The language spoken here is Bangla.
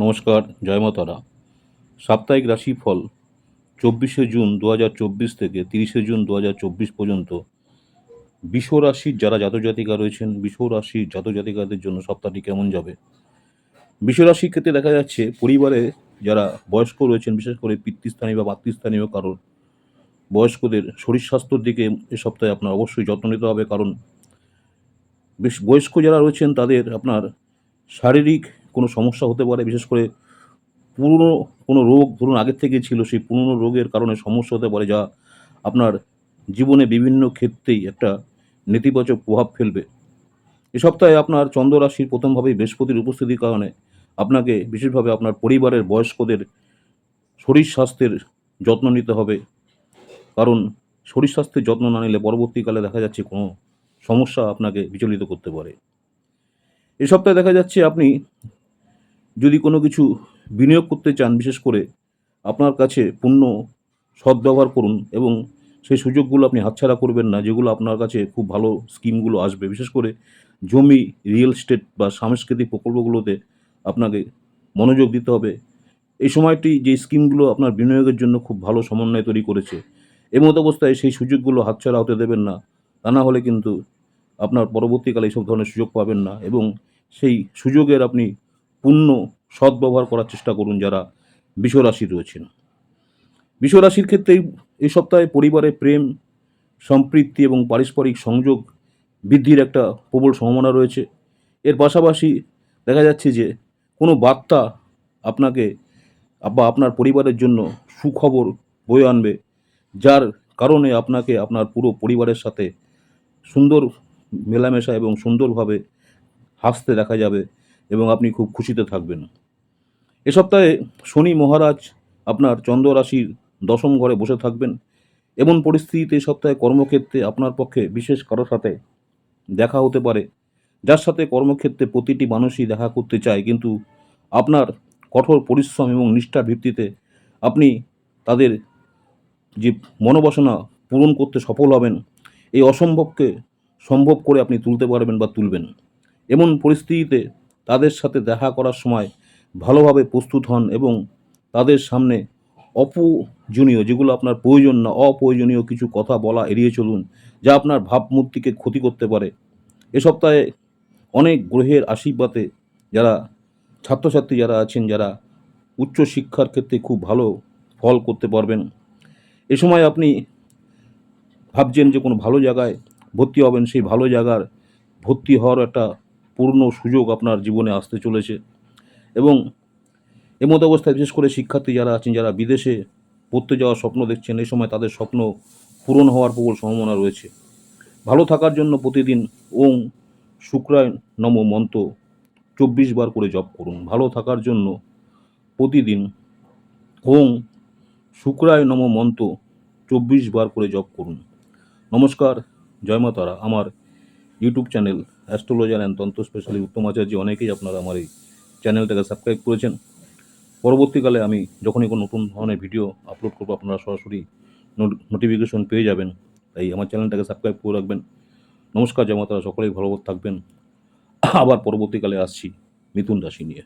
নমস্কার, জয় মাতারা সাপ্তাহিক রাশিফল চব্বিশে জুন দু হাজার চব্বিশ থেকে তিরিশে জুন দু হাজার চব্বিশ পর্যন্ত। বিষ রাশির যারা জাতজাতিকা রয়েছেন, বিষ রাশির জাতজাতিকাদের জন্য সপ্তাহটি কেমন যাবে? বিষ রাশির ক্ষেত্রে দেখা যাচ্ছে পরিবারে যারা বয়স্ক রয়েছেন, বিশেষ করে পিতৃস্থানীয় বা মাতৃস্থানীয় কারণ বয়স্কদের শরীর স্বাস্থ্যের দিকে এ সপ্তাহে আপনার অবশ্যই যত্ন নিতে হবে। কারণ বেশ বয়স্ক যারা রয়েছেন, তাদের আপনার শারীরিক কোনো সমস্যা হতে পারে, বিশেষ করে পুরনো কোনো রোগ ধরুন আগের থেকে ছিল, সেই পুরনো রোগের কারণে সমস্যা হতে পারে, যা আপনার জীবনে বিভিন্ন ক্ষেত্রেই একটা নেতিবাচক প্রভাব ফেলবে। এ সপ্তাহে আপনার চন্দ্র রাশির প্রথমভাবেই বৃহস্পতির উপস্থিতির কারণে আপনাকে বিশেষভাবে আপনার পরিবারের বয়স্কদের শরীর স্বাস্থ্যের যত্ন নিতে হবে। কারণ শরীর স্বাস্থ্যের যত্ন না নিলে পরবর্তীকালে দেখা যাচ্ছে কোনো সমস্যা আপনাকে বিচলিত করতে পারে। এ সপ্তাহে দেখা যাচ্ছে আপনি যদি কোনো কিছু বিনিয়োগ করতে চান, বিশেষ করে আপনার কাছে পূর্ণ সদ্ব্যবহার করুন এবং সেই সুযোগগুলো আপনি হাতছাড়া করবেন না, যেগুলো আপনার কাছে খুব ভালো স্কিমগুলো আসবে, বিশেষ করে জমি, রিয়েল এস্টেট বা সাংস্কৃতিক প্রকল্পগুলোতে আপনাকে মনোযোগ দিতে হবে। এই সময়টি যে স্কিমগুলো আপনার বিনিয়োগের জন্য খুব ভালো সমন্বয় তৈরি করেছে, এমত অবস্থায় সেই সুযোগগুলো হাতছাড়া হতে দেবেন না, তা না হলে কিন্তু আপনার পরবর্তীকালে এইসব ধরনের সুযোগ পাবেন না এবং সেই সুযোগের আপনি পূর্ণ সদ্ব্যবহার করার চেষ্টা করুন যারা বিশ্বরাশি রয়েছেন। বিশ্বরাশির ক্ষেত্রে এই সপ্তাহে পরিবারে প্রেম সম্পৃক্তি এবং পারস্পরিক সংযোগ বৃদ্ধির একটা প্রবল সম্ভাবনা রয়েছে। এর পাশাপাশি দেখা যাচ্ছে যে কোনো বার্তা আপনাকে বা আপনার পরিবারের জন্য সুখবর বয়ে আনবে, যার কারণে আপনাকে আপনার পুরো পরিবারের সাথে সুন্দর মেলামেশা এবং সুন্দরভাবে হাসতে দেখা যাবে। এবং আপনি খুব খুশিতে থাকবেন। এ সপ্তাহে শনি মহারাজ আপনার চন্দ্র রাশির দশম ঘরে বসে থাকবেন। এমন পরিস্থিতিতে এ সপ্তাহে কর্মক্ষেত্রে আপনার পক্ষে বিশেষ কারোর সাথে দেখা হতে পারে। যার সাথে কর্মক্ষেত্রে প্রতিটি মানুষই দেখা করতে চায়, কিন্তু আপনার কঠোর পরিশ্রম এবং নিষ্ঠার ভিত্তিতে আপনি তাদের যে মনোবাসনা পূরণ করতে সফল হবেন, এই অসম্ভবকে সম্ভব করে আপনি তুলতে পারবেন বা তুলবেন। এমন পরিস্থিতিতে তাদের সাথে দেখা করার সময় ভালোভাবে প্রস্তুত হন এবং তাদের সামনে অপ্রয়োজনীয় যেগুলো আপনার প্রয়োজন না, অপ্রয়োজনীয় কিছু কথা বলা এড়িয়ে চলুন, যা আপনার ভাবমূর্তিকে ক্ষতি করতে পারে। এ সপ্তাহে অনেক গ্রহের আশীর্বাদে যারা, ছাত্রছাত্রী যারা আছেন, যারা উচ্চ শিক্ষার ক্ষেত্রে খুব ভালো ফল করতে পারবেন। এ সময় আপনি ভাবছেন যে কোনো ভালো জায়গায় ভর্তি হবেন, সেই ভালো জায়গার ভর্তি হওয়ার একটা পূর্ণ সুযোগ আপনার জীবনে আসতে চলেছে। এবং এমত অবস্থায় বিশেষ করে শিক্ষার্থী যারা আছেন, যারা বিদেশে পড়তে যাওয়ার স্বপ্ন দেখছেন এই সময় তাদের স্বপ্ন পূরণ হওয়ার প্রবল সম্ভাবনা রয়েছে। ভালো থাকার জন্য প্রতিদিন ওং শুক্রায় নম মন্ত্র চব্বিশ বার করে জপ করুন। ভালো থাকার জন্য প্রতিদিন ওং শুক্রায় নম মন্ত্র চব্বিশ বার করে জপ করুন। নমস্কার, জয় মা তারা আমার ইউটিউব চ্যানেল, অ্যাস্ট্রোলজার অ্যান্ড তন্ত্র স্পেশালি উত্তম আচার্য অনেকেই আপনারা আমার এই চ্যানেলটাকে সাবস্ক্রাইব করেছেন। পরবর্তীকালে আমি যখনই কোনো নতুন ধরনের ভিডিও আপলোড করব, আপনারা সরাসরি নোটিফিকেশন পেয়ে যাবেন। তাই আমার চ্যানেলটাকে সাবস্ক্রাইব করে রাখবেন। নমস্কার জামাতারা তারা সকলেই ভালো থাকবেন। আবার পরবর্তীকালে আসছি মিথুন রাশি নিয়ে।